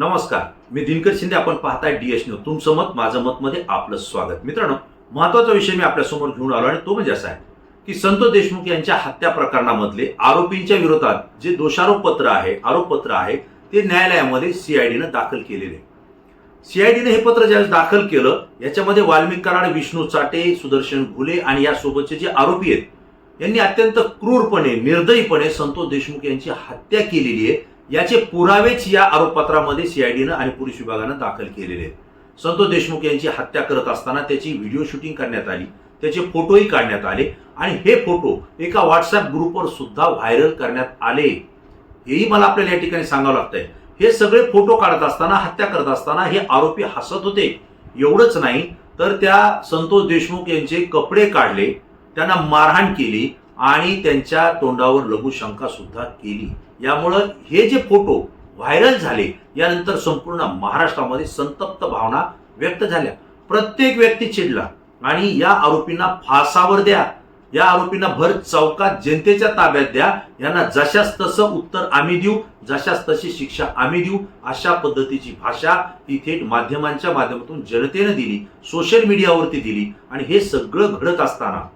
नमस्कार मी दिनकर शिंदे. आपण पाहताय डीएस न्यूज तुमचं मत माझं मत मध्ये आपलं स्वागत. मित्रांनो महत्त्वाचा विषय मी आपल्यासमोर घेऊन आलो आणि तो म्हणजे असा आहे की संतोष देशमुख यांच्या हत्या प्रकरणामधले आरोपींच्या विरोधात जे दोषारोप पत्र आहे आरोपपत्र आहे ते न्यायालयामध्ये सीआयडीनं दाखल केलेले. सीआयडीने हे पत्र ज्यावेळेस दाखल केलं याच्यामध्ये वाल्मिक कराड विष्णू चाटे सुदर्शन घुले आणि यासोबतचे जे आरोपी आहेत यांनी अत्यंत क्रूरपणे निर्दयीपणे संतोष देशमुख यांची हत्या केलेली आहे. याचे पुरावेच या आरोपपत्रामध्ये सीआयडीनं आणि पोलीस विभागानं दाखल केलेले आहेत. संतोष देशमुख यांची हत्या करत असताना त्याची व्हिडिओ शूटिंग करण्यात आली त्याचे फोटोही काढण्यात आले आणि हे फोटो एका व्हॉट्सअप ग्रुपवर सुद्धा व्हायरल करण्यात आले. हेही मला आपल्याला या ठिकाणी सांगावं लागतंय. हे सगळे फोटो काढत असताना हत्या करत असताना हे आरोपी हसत होते. एवढंच नाही तर त्या संतोष देशमुख यांचे कपडे काढले त्यांना मारहाण केली आणि त्यांच्या तोंडावर लघुशंका सुद्धा केली. यामुळं हे जे फोटो व्हायरल झाले यानंतर संपूर्ण महाराष्ट्रामध्ये संतप्त भावना व्यक्त झाल्या. प्रत्येक व्यक्ती चिडला. आणि या आरोपींना फासावर द्या. या आरोपींना भर चौकात जनतेच्या ताब्यात द्या. यांना जशास तसं उत्तर आम्ही देऊ जशास तशी शिक्षा आम्ही देऊ अशा पद्धतीची भाषा ती थेट माध्यमांच्या माध्यमातून जनतेनं दिली सोशल मीडियावरती दिली. आणि हे सगळं घडत असताना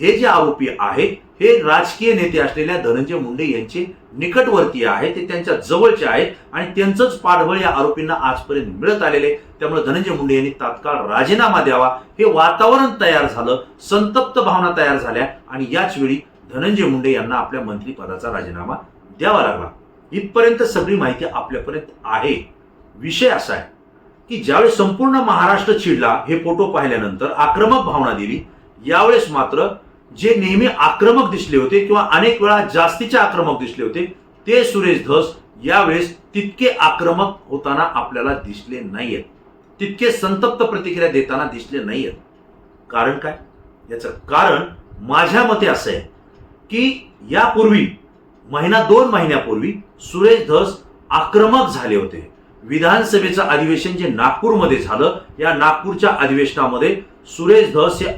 हे जे आरोपी आहेत हे राजकीय नेते असलेल्या धनंजय मुंडे यांचे निकटवर्तीय आहेत ते त्यांच्या जवळचे आहेत आणि त्यांचंच पाठबळ या आरोपींना आजपर्यंत मिळत आलेले त्यामुळे धनंजय मुंडे यांनी तात्काळ राजीनामा द्यावा. हे वातावरण तयार झालं संतप्त भावना तयार झाल्या आणि याच वेळी धनंजय मुंडे यांना आपल्या मंत्रीपदाचा राजीनामा द्यावा लागला. इथपर्यंत सगळी माहिती आपल्यापर्यंत आहे. विषय असा आहे की ज्यावेळेस संपूर्ण महाराष्ट्र चिडला हे फोटो पाहिल्यानंतर आक्रमक भावना दिली यावेळेस मात्र जे नेहमी आक्रमक दिसले होते किंवा अनेक वेळा जास्तीचे आक्रमक दिसले होते ते सुरेश धस यावेळेस तितके आक्रमक होताना आपल्याला दिसले नाहीयेत. तितके संतप्त प्रतिक्रिया देताना दिसले नाहीयेत. कारण काय? याचं कारण माझ्या मते असं आहे की यापूर्वी महिना दोन महिन्यापूर्वी सुरेश धस आक्रमक झाले होते. विधानसभेचं अधिवेशन जे नागपूरमध्ये झालं या नागपूरच्या अधिवेशनामध्ये सुरेश धस हे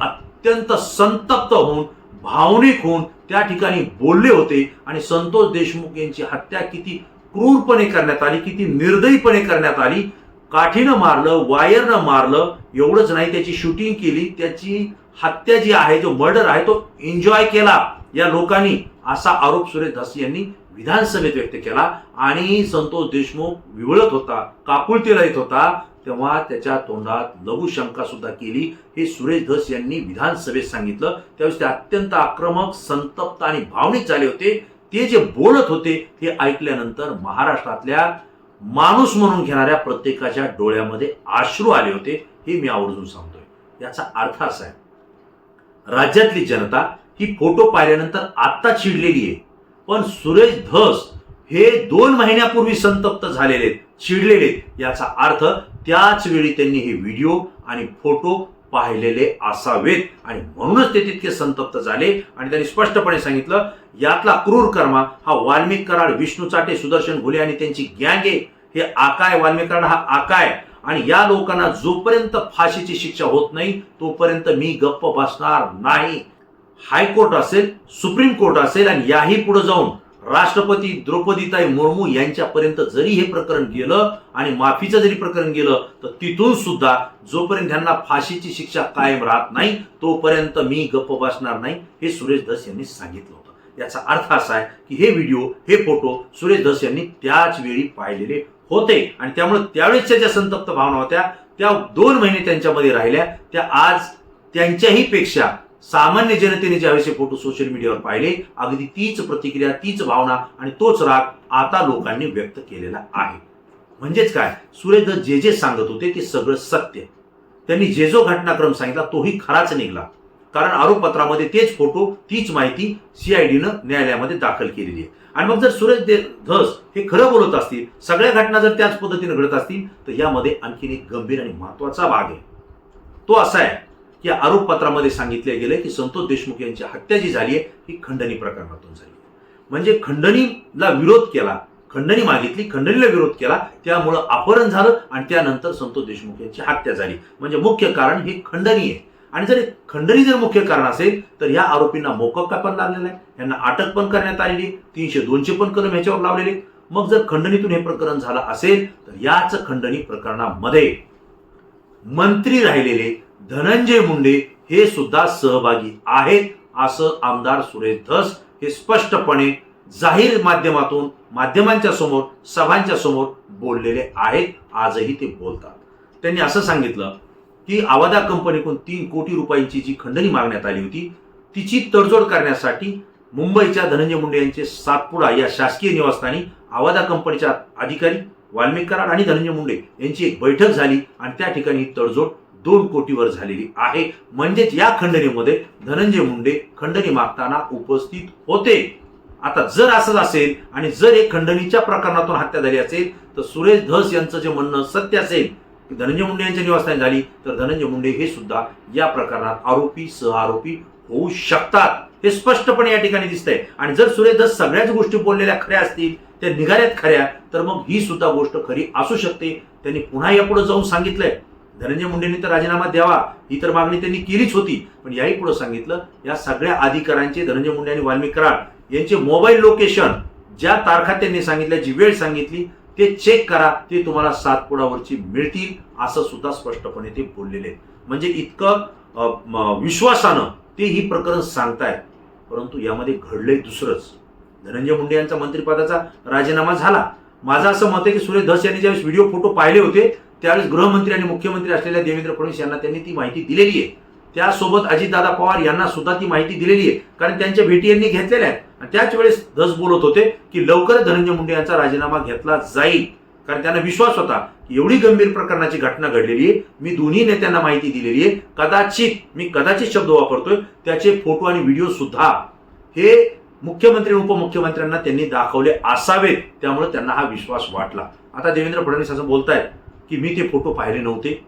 अत्यंत संतप्त होऊन भावनिक होऊन त्या ठिकाणी बोलले होते. आणि संतोष देशमुख यांची हत्या किती क्रूरपणे करण्यात आली किती निर्दयीपणे करण्यात आली. काठीनं मारलं वायरनं मारलं एवढंच नाही त्याची शूटिंग केली. त्याची हत्या जी आहे जो मर्डर आहे तो एन्जॉय केला या लोकांनी असा आरोप सुरेश धस यांनी विधानसभेत व्यक्त केला आणि संतोष देशमुख विवळत होता काकुळतीला येत होता तेव्हा त्याच्या तोंडात लघुशंका सुद्धा केली. हे सुरेश धस यांनी विधानसभेत सांगितलं. त्यावेळेस ते अत्यंत आक्रमक संतप्त आणि भावनिक झाले होते. ते जे बोलत होते ते ऐकल्यानंतर महाराष्ट्रातल्या माणूस म्हणून घेणाऱ्या प्रत्येकाच्या डोळ्यामध्ये आश्रू आले होते. हे मी आवर्जून सांगतोय. याचा अर्थ असा आहे राज्यातली जनता ही फोटो पाहिल्यानंतर आत्ता चिडलेली आहे. पण सुरेश धस हे दोन महिन्यापूर्वी संतप्त झालेले चिडलेले याचा अर्थ त्याच वेळी त्यांनी हे व्हिडिओ आणि फोटो पाहिलेले असावेत. आणि म्हणूनच ते तितके संतप्त झाले. आणि त्यांनी स्पष्टपणे सांगितलं यातला क्रूर कर्मा हा वाल्मिक कराड विष्णू चाटे सुदर्शन घुले आणि त्यांची गँगे हे आकाय वाल्मिक कराड हा आकाय. आणि या लोकांना जोपर्यंत फाशीची शिक्षा होत नाही तोपर्यंत मी गप्प बसणार नाही. हायकोर्ट असेल सुप्रीम कोर्ट असेल आणि याही पुढे जाऊन राष्ट्रपती द्रौपदीताई मुर्मू यांच्यापर्यंत जरी हे प्रकरण गेलं आणि माफीचं जरी प्रकरण गेलं तर तिथून सुद्धा जोपर्यंत त्यांना फाशीची शिक्षा कायम राहत नाही तोपर्यंत मी गप्प बसणार नाही हे सुरेश धस यांनी सांगितलं होतं. याचा अर्थ असा आहे की हे व्हिडिओ हे फोटो सुरेश धस यांनी त्याच वेळी पाहिलेले होते. आणि त्यामुळे त्यावेळेसच्या ज्या संतप्त भावना होत्या त्या दोन महिने त्यांच्यामध्ये राहिल्या. त्या आज त्यांच्याही पेक्षा सामान्य जनतेने ज्यावेळेस फोटो सोशल मीडियावर पाहिले अगदी तीच प्रतिक्रिया तीच भावना आणि तोच राग आता लोकांनी व्यक्त केलेला आहे. म्हणजेच काय? सुरेश दत्त जे जे सांगत होते ते सगळं सत्य त्यांनी जे जो घटनाक्रम सांगितला तोही खराच निघाला. कारण आरोपपत्रामध्ये तेच फोटो तीच माहिती सीआयडीनं न्यायालयामध्ये दाखल केलेली आहे. आणि मग जर सुरेश दे धस हे खरं बोलत असतील सगळ्या घटना जर त्याच पद्धतीने घडत असतील तर यामध्ये आणखीन एक गंभीर आणि महत्त्वाचा भाग आहे. तो असा आहे या आरोपपत्रामध्ये सांगितले गेले की संतोष देशमुख यांची हत्या जी झाली आहे ही खंडणी प्रकरणातून झाली म्हणजे खंडणीला विरोध केला खंडणी मागितली खंडणीला विरोध केला त्यामुळं अपहरण झालं आणि त्यानंतर संतोष देशमुख यांची हत्या झाली. म्हणजे मुख्य कारण हे खंडणी आहे. आणि जर खंडणी जर मुख्य कारण असेल तर या आरोपींना मोकक्का पण लागलेला आहे. यांना अटक पण करण्यात आलेली तीनशे दोनशे पण कलम ह्याच्यावर लावलेले मग जर खंडणीतून हे प्रकरण झालं असेल तर याच खंडणी प्रकरणामध्ये मंत्री राहिलेले धनंजय मुंडे हे सुद्धा सहभागी आहेत असं आमदार सुरेश धस हे स्पष्टपणे जाहीर माध्यमातून माध्यमांच्या समोर सभांच्या समोर बोललेले आहेत. आजही ते बोलतात. त्यांनी असं सांगितलं की आवादा कंपनीकडून तीन कोटी रुपयांची जी खंडणी मागण्यात आली होती तिची तडजोड करण्यासाठी मुंबईच्या धनंजय मुंडे यांचे सातपुडा या शासकीय निवासस्थानी आवादा कंपनीच्या अधिकारी वाल्मिक कराड आणि धनंजय मुंडे यांची एक बैठक झाली आणि त्या ठिकाणी ही तडजोड दोन कोटीवर झालेली आहे. म्हणजेच या खंडणीमध्ये धनंजय मुंडे खंडणी मागताना उपस्थित होते. आता जर असंच असेल आणि जर एक खंडणीच्या प्रकरणातून हत्या झाली असेल तर सुरेश धस यांचं जे म्हणणं सत्य असेल की धनंजय मुंडे यांच्या निवासस्थानी झाली तर धनंजय मुंडे हे सुद्धा या प्रकरणात आरोपी सहआरोपी होऊ शकतात. हे स्पष्टपणे या ठिकाणी दिसतंय. आणि जर सुरेश धस सगळ्याच गोष्टी बोललेल्या खऱ्या असतील त्या निघाल्यात खऱ्या तर मग ही सुद्धा गोष्ट खरी असू शकते. त्यांनी पुन्हा यापुढे जाऊन सांगितलंय. धनंजय मुंडेंनी तर राजीनामा द्यावा ही तर मागणी त्यांनी केलीच होती. पण याही पुढे सांगितलं या सगळ्या अधिकाऱ्यांचे धनंजय मुंडे आणि वाल्मिक कराड यांचे मोबाईल लोकेशन ज्या तारखा त्यांनी सांगितल्या जी वेळ सांगितली ते चेक करा ते तुम्हाला सातपुडावरची मिळतील असं सुद्धा स्पष्टपणे ते बोललेले म्हणजे इतकं विश्वासानं ते ही प्रकरण सांगतायत. परंतु यामध्ये घडलंय दुसरंच. धनंजय मुंडे यांचा मंत्रिपदाचा राजीनामा झाला. माझं असं मत आहे की सुरेश धस यांनी ज्यावेळेस व्हिडिओ फोटो पाहिले होते त्यावेळेस गृहमंत्री आणि मुख्यमंत्री असलेल्या देवेंद्र फडणवीस यांना त्यांनी ती माहिती दिलेली आहे. त्यासोबत अजितदादा पवार यांना सुद्धा ती माहिती दिलेली आहे. कारण त्यांच्या भेटी यांनी घेतलेल्या आहेत. आणि त्याच वेळेस धस बोलत होते की लवकर धनंजय मुंडे यांचा राजीनामा घेतला जाईल. कारण त्यांना विश्वास होता की एवढी गंभीर प्रकरणाची घटना घडलेली आहे. मी दोन्ही नेत्यांना माहिती दिलेली आहे. कदाचित मी कदाचित शब्द वापरतोय. त्याचे फोटो आणि व्हिडिओ सुद्धा हे मुख्यमंत्री आणि उपमुख्यमंत्र्यांना त्यांनी दाखवले असावेत. त्यामुळे त्यांना हा विश्वास वाटला. आता देवेंद्र फडणवीस असं बोलतायत. की मी ते फोटो पाहिले नव्हते.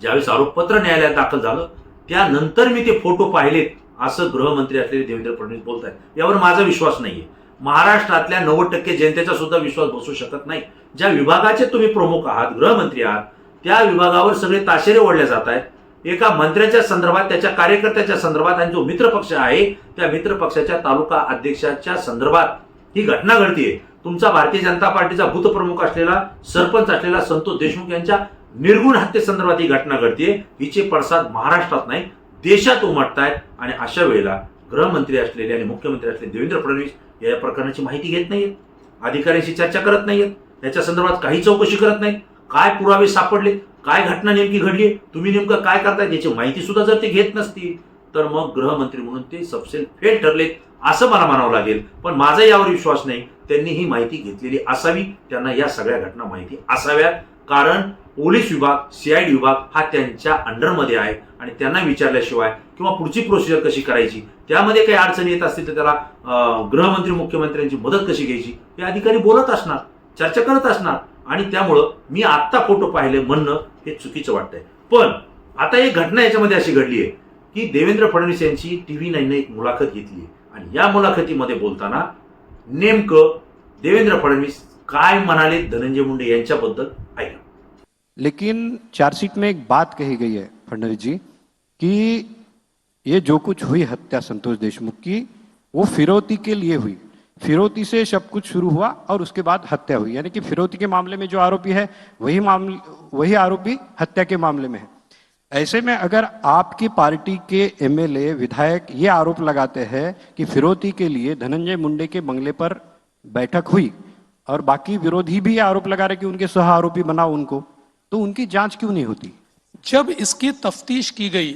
ज्यावेळेस आरोपपत्र न्यायालयात दाखल झालं त्यानंतर मी ते फोटो पाहिलेत असं गृहमंत्री असलेले देवेंद्र फडणवीस बोलत आहेत यावर माझा विश्वास नाही आहे महाराष्ट्रातल्या नव्वद टक्के जनतेचा सुद्धा विश्वास बसू शकत नाही. ज्या विभागाचे तुम्ही प्रमुख आहात गृहमंत्री आहात त्या विभागावर सगळे ताशेरे ओढले जात आहेत. एका मंत्र्याच्या संदर्भात त्याच्या कार्यकर्त्याच्या संदर्भात आणि जो मित्रपक्ष आहे त्या मित्रपक्षाच्या तालुका अध्यक्षाच्या संदर्भात ही घटना घडतीये. तुमचा भारतीय जनता पार्टीचा भूतप्रमुख असलेला सरपंच असलेला संतोष देशमुख यांच्या निर्गुण हत्येसंदर्भात ही घटना घडतीये. हिचे पडसाद महाराष्ट्रात नाही देशात उमटतायत. आणि अशा वेळेला गृहमंत्री असलेले आणि मुख्यमंत्री असलेले देवेंद्र फडणवीस या प्रकरणाची माहिती घेत नाहीयेत. अधिकाऱ्यांशी चर्चा करत नाहीयेत. याच्या संदर्भात काही चौकशी करत नाहीत. काय पुरावे सापडले काय घटना नेमकी घडली तुम्ही नेमकं काय करताय? याची माहिती सुद्धा जर ते घेत नसतील तर मग गृहमंत्री म्हणून ते सबसेल फेल ठरलेत असं मला म्हणावं लागेल. पण माझा यावर विश्वास नाही. त्यांनी ही माहिती घेतलेली असावी. त्यांना या सगळ्या घटना माहिती असाव्यात. कारण पोलीस विभाग सीआयडी विभाग हा त्यांच्या अंडरमध्ये आहे. आणि त्यांना विचारल्याशिवाय किंवा पुढची प्रोसिजर कशी करायची त्यामध्ये काही अडचणी येत असतील तर त्याला गृहमंत्री मुख्यमंत्र्यांची मदत कशी घ्यायची हे अधिकारी बोलत असणार चर्चा करत असणार. आणि त्यामुळं मी आत्ता फोटो पाहिले म्हणणं हे चुकीचं वाटतंय. पण आता एक घटना याच्यामध्ये अशी घडली आहे की देवेंद्र फडणवीस यांची टीव्ही नाईनने एक मुलाखत घेतली आणि या मुलाखतीमध्ये बोलताना नेमकं देवेंद्र फडणवीस काय म्हणाले धनंजय मुंडे यांच्याबद्दल ऐका. लेकिन चार्जशीट में एक बात कही गई है फडणवीस जी कि ये जो कुछ हुई हत्या संतोष देशमुख की, वो फिरौती के लिए हुई। फिरौती से सब कुछ शुरू हुआ और उसके बाद हत्या हुई। यानी कि फिरौती के मामले में जो आरोपी है, वही मामले, वही आरोपी हत्या के मामले में है। ऐसे में अगर आपकी पार्टी के एमएलए, विधायक ये आरोप लगाते हैं कि फिरौती के लिए धनंजय मुंडे के बंगले पर बैठक हुई और बाकी विरोधी भी आरोप लगा रहे कि उनके सह आरोपी बनाओ उनको तो उनकी जाँच क्यों नहीं होती? जब इसकी तफ्तीश की गई,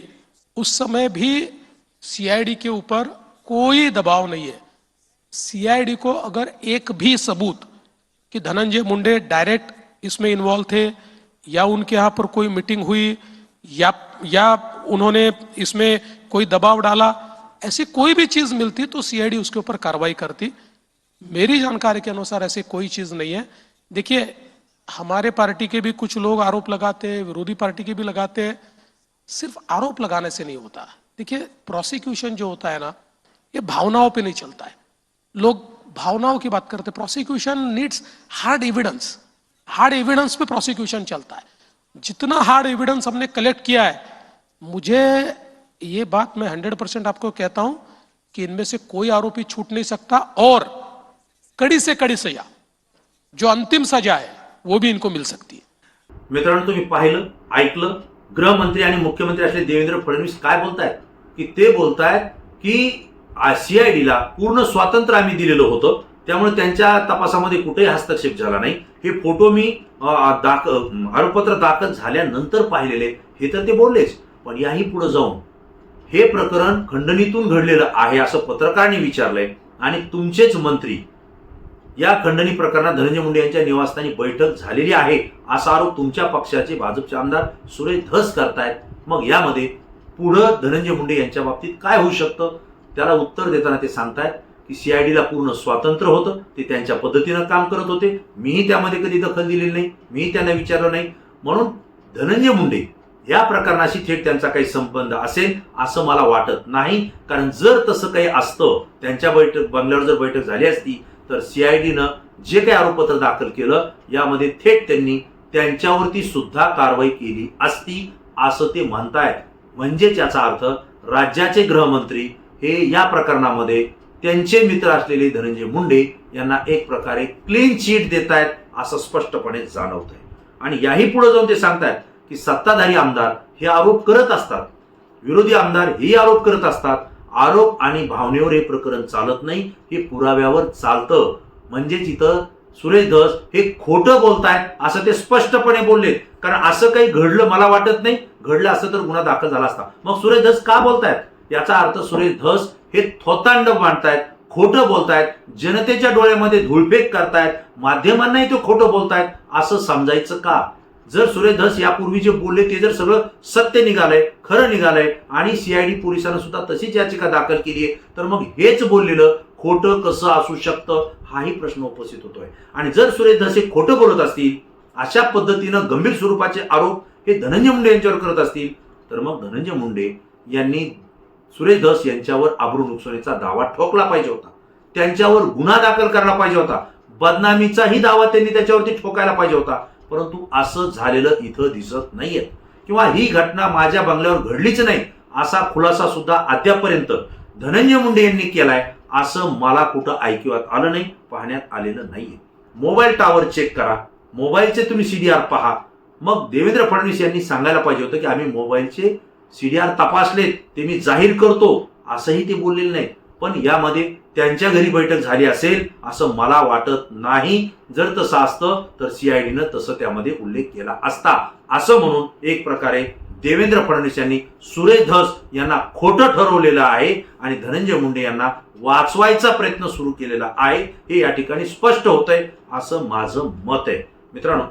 उस समय भी सीआईडी के ऊपर कोई दबाव नहीं है। सीआईडी को अगर एक भी सबूत कि धनंजय मुंडे डायरेक्ट इसमें इन्वॉल्व थे या उनके यहाँ पर कोई मीटिंग हुई या या उन्होंने इसमें कोई दबाव डाला, ऐसी कोई भी चीज़ मिलती तो सीआईडी उसके ऊपर कार्रवाई करती। मेरी जानकारी के अनुसार ऐसी कोई चीज़ नहीं है। देखिए, हमारे पार्टी के भी कुछ लोग आरोप लगाते हैं, विरोधी पार्टी के भी लगाते हैं। सिर्फ़ आरोप लगाने से नहीं होता। देखिए प्रोसिक्यूशन जो होता है ना, ये भावनाओं पे नहीं चलता है। लोग भावनाओं की बात करते prosecution needs hard evidence hard evidence पे प्रोसिक्यूशन चलता है। जितना हार्ड एविडेंस हमने कलेक्ट किया है, मुझे ये बात मैं हंड्रेड परसेंट आपको कहता हूँ कि इनमें से कोई आरोपी छूट नहीं सकता और कड़ी से कड़ी सजा, जो अंतिम सजा है, वो भी इनको मिल सकती है। मित्रांनो, तुम्ही पाहिलं, ऐकलं, गृहमंत्री आणि मुख्यमंत्री असले देवेंद्र फडणवीस काय बोलतायत? की ते बोलतायत की सीआयडीला पूर्ण स्वातंत्र्य आम्ही दिलेलं होतं. त्यामुळे त्यांच्या तपासामध्ये कुठेही हस्तक्षेप झाला नाही. हे फोटो मी दाख आरोपपत्र दाखल झाल्यानंतर पाहिलेले हे तर ते बोललेच. पण याही पुढे जाऊन हे प्रकरण खंडणीतून घडलेलं आहे असं पत्रकारांनी विचारलंय. आणि तुमचेच मंत्री या खंडणी प्रकरणात धनंजय मुंडे यांच्या निवासस्थानी बैठक झालेली आहे असा आरोप तुमच्या पक्षाचे भाजपचे आमदार सुरेश धस करतायत. मग यामध्ये पुढं धनंजय मुंडे यांच्या बाबतीत काय होऊ शकतं? त्याला उत्तर देताना ते सांगतायत. की सीआयडीला पूर्ण स्वातंत्र्य होतं ते त्यांच्या पद्धतीनं काम करत होते. मीही त्यामध्ये कधी दखल दिलेली नाही मीही त्यांना विचारलं नाही. म्हणून धनंजय मुंडे या प्रकरणाशी थेट त्यांचा काही संबंध असेल असं मला वाटत नाही. कारण जर तसं काही असतं त्यांच्या बैठक बंगल्यावर जर बैठक झाली असती तर सीआयडीनं जे काही आरोपपत्र दाखल केलं यामध्ये थेट त्यांनी त्यांच्यावरती सुद्धा कारवाई केली असती असं ते म्हणतायत. म्हणजेच याचा अर्थ राज्याचे गृहमंत्री हे या प्रकरणामध्ये त्यांचे मित्र असलेले धनंजय मुंडे यांना एक प्रकारे क्लीन चिट देत आहेत असं स्पष्टपणे जाणवत आहे आणि याही पुढे जाऊन ते सांगतायत की सत्ताधारी आमदार हे आरोप करत असतात. विरोधी आमदार हे आरोप करत असतात. आरोप आणि भावनेवर हे प्रकरण चालत नाही हे पुराव्यावर चालतं. म्हणजेच इथं सुरेश धस हे खोटं बोलतायत असं ते स्पष्टपणे बोललेत. कारण असं काही घडलं मला वाटत नाही. घडलं असं तर गुन्हा दाखल झाला असता. मग सुरेश धस का बोलतायत? याचा अर्थ सुरेश धस हे थोतांड मांडतायत खोटं बोलतायत जनतेच्या डोळ्यामध्ये धुळफेक करतायत माध्यमांनाही ते खोटं बोलतायत असं समजायचं का? जर सुरेश धस यापूर्वी जे बोलले ते जर सगळं सत्य निघालंय खरं निघालंय आणि सीआयडी पोलिसांना सुद्धा तशीच याचिका दाखल केली आहे तर मग हेच बोललेलं खोटं कसं असू शकतं हाही प्रश्न उपस्थित होतोय. आणि जर सुरेश धस हे खोटं बोलत असतील अशा पद्धतीनं गंभीर स्वरूपाचे आरोप हे धनंजय मुंडे यांच्यावर करत असतील तर मग धनंजय मुंडे यांनी सुरेश धस यांच्यावर आबरू नुकसानीचा दावा ठोकला पाहिजे होता. त्यांच्यावर गुन्हा दाखल करायला पाहिजे होता. बदनामीचाही दावा त्यांनी त्याच्यावरती ठोकायला पाहिजे होता. परंतु असं झालेलं इथं दिसत नाहीये. किंवा ही घटना माझ्या बंगल्यावर घडलीच नाही असा खुलासा सुद्धा अद्यापर्यंत धनंजय मुंडे यांनी केलाय असं मला कुठं ऐकिवात आलं नाही पाहण्यात आलेलं नाहीये. मोबाईल टावर चेक करा. मोबाईलचे तुम्ही सीडीआर पहा. मग देवेंद्र फडणवीस यांनी सांगायला पाहिजे होतं की आम्ही मोबाईलचे सीडीआर तपासलेत ते मी जाहीर करतो असंही ते बोललेले नाही पण यामध्ये त्यांच्या घरी बैठक झाली असेल असं मला वाटत नाही. जर तसं असतं तर सीआयडीनं तसं त्यामध्ये उल्लेख केला असता. असं म्हणून एक प्रकारे देवेंद्र फडणवीस यांनी सुरेश धस यांना खोटं ठरवलेलं आहे आणि धनंजय मुंडे यांना वाचवायचा प्रयत्न सुरू केलेला आहे हे या ठिकाणी स्पष्ट होत आहे असं माझं मत आहे. मित्रांनो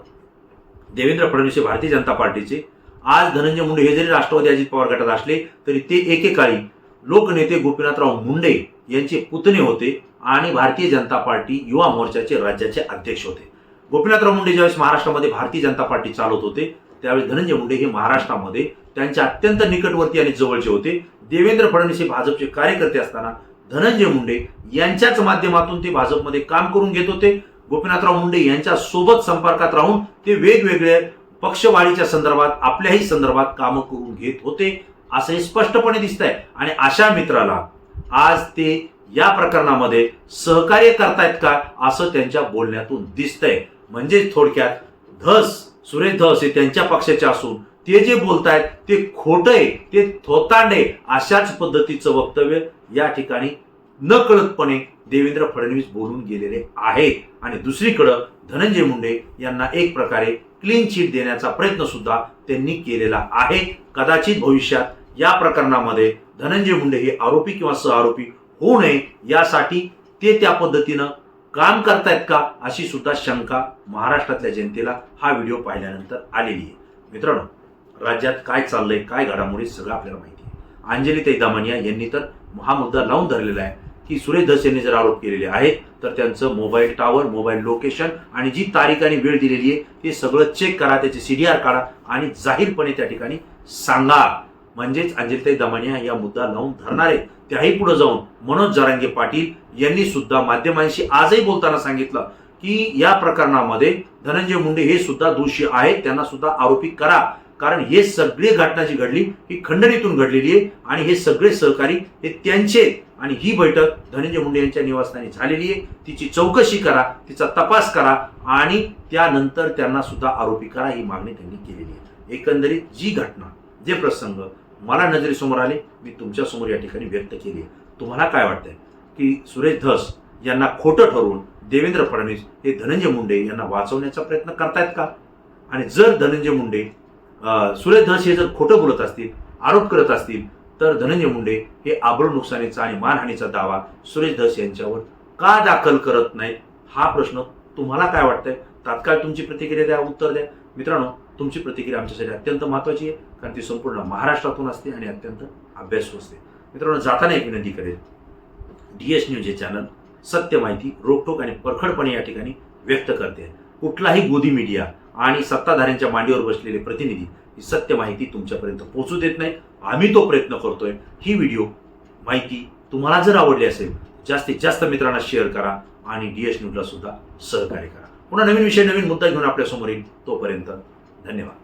देवेंद्र फडणवीस हे भारतीय जनता पार्टीचे आज धनंजय मुंडे हे जरी राष्ट्रवादी अजित पवार गटात असले तरी ते एकेकाळी लोकनेते गोपीनाथराव मुंडे यांचे पुतणे होते आणि भारतीय जनता पार्टी युवा मोर्चाचे राज्याचे अध्यक्ष होते. गोपीनाथराव मुंडे ज्यावेळेस महाराष्ट्रामध्ये भारतीय जनता पार्टी चालवत होते त्यावेळेस धनंजय मुंडे हे महाराष्ट्रामध्ये त्यांच्या अत्यंत निकटवर्ती आणि जवळचे होते. देवेंद्र फडणवीस हे भाजपचे कार्यकर्ते असताना धनंजय मुंडे यांच्याच माध्यमातून ते भाजपमध्ये काम करून घेत होते. गोपीनाथराव मुंडे यांच्या सोबत संपर्कात राहून ते वेगवेगळे पक्षवाढीच्या संदर्भात आपल्याही संदर्भात कामं करून घेत होते असं हे स्पष्टपणे दिसत आहे आणि अशा मित्राला आज ते या प्रकरणामध्ये सहकार्य करतायत का असं त्यांच्या बोलण्यातून दिसतंय. म्हणजे थोडक्यात धस सुरेश धस हे त्यांच्या पक्षाचे असून ते जे बोलतायत ते खोटं आहे ते थोतांड आहे अशाच पद्धतीचं वक्तव्य या ठिकाणी नकळतपणे देवेंद्र फडणवीस बोलून गेलेले आहेत. आणि दुसरीकडं धनंजय मुंडे यांना एक प्रकारे क्लीन चिट देण्याचा प्रयत्न सुद्धा त्यांनी केलेला आहे. कदाचित भविष्यात या प्रकरणामध्ये धनंजय मुंडे हे आरोपी किंवा सहआरोपी होऊ नये यासाठी ते त्या पद्धतीनं काम करतायत का अशी सुद्धा शंका महाराष्ट्रातल्या जनतेला हा व्हिडिओ पाहिल्यानंतर आलेली आहे. मित्रांनो राज्यात काय चाललंय काय घडामोडी सगळं आपल्याला माहिती आहे. अंजली दामनिया यांनी तर हा मुद्दा लावून धरलेला आहे. की सुरेश धस यांनी जर आरोप केलेले आहेत तर त्यांचं मोबाईल टावर मोबाईल लोकेशन आणि जी तारीख आणि वेळ दिलेली आहे ते सगळं चेक करा त्याचे सीडीआर काढा आणि जाहीरपणे त्या ठिकाणी सांगा. म्हणजेच अंजलिताई दमानिया या मुद्दा लावून धरणार आहेत. त्याही पुढे जाऊन मनोज जरांगे पाटील यांनी सुद्धा माध्यमांशी आजही बोलताना सांगितलं की या प्रकरणामध्ये धनंजय मुंडे हे सुद्धा दोषी आहेत त्यांना सुद्धा आरोपी करा. कारण हे सगळी घटना जी घडली ही खंडणीतून घडलेली आहे आणि हे सगळे सहकारी हे त्यांचे आणि ही बैठक धनंजय मुंडे यांच्या निवासस्थानी झालेली आहे. तिची चौकशी करा तिचा तपास करा आणि त्यानंतर त्यांना सुद्धा आरोपी करा ही मागणी त्यांनी केलेली आहे. एकंदरीत जी घटना जे प्रसंग मला नजरेसमोर आले मी तुमच्यासमोर या ठिकाणी व्यक्त केली तुम्हाला काय वाटतंय? की सुरेश धस यांना खोटं ठरवून देवेंद्र फडणवीस हे धनंजय मुंडे यांना वाचवण्याचा प्रयत्न करतायत का? आणि जर धनंजय मुंडे सुरेश धस जर खोटं बोलत असतील आरोप करत असतील तर धनंजय मुंडे हे आबरू नुकसानीचा आणि मानहानीचा दावा सुरेश धस यांच्यावर का दाखल करत नाहीत? हा प्रश्न तुम्हाला काय वाटतंय? तात्काळ तुमची प्रतिक्रिया द्या उत्तर द्या. मित्रांनो तुमची प्रतिक्रिया आमच्यासाठी अत्यंत महत्वाची आहे कारण ती संपूर्ण महाराष्ट्रातून असते आणि अत्यंत अभ्यासू असते. मित्रांनो जाताना एक विनंती करेल. डी एस न्यूज हे चॅनल सत्य माहिती रोखोक आणि परखडपणे या ठिकाणी व्यक्त करते. कुठलाही गोदी मीडिया आणि सत्ताधाऱ्यांच्या मांडीवर बसलेले प्रतिनिधी ही सत्य माहिती तुमच्यापर्यंत पोहोचू देत नाही. आम्ही तो प्रयत्न करतोय. ही व्हिडिओ माहिती तुम्हाला जर आवडली असेल जास्तीत जास्त मित्रांना शेअर करा आणि डी एस न्यूजला सुद्धा सहकार्य करा. पुन्हा नवीन विषय नवीन मुद्दा घेऊन आपल्यासमोर येईल तोपर्यंत धन्यवाद.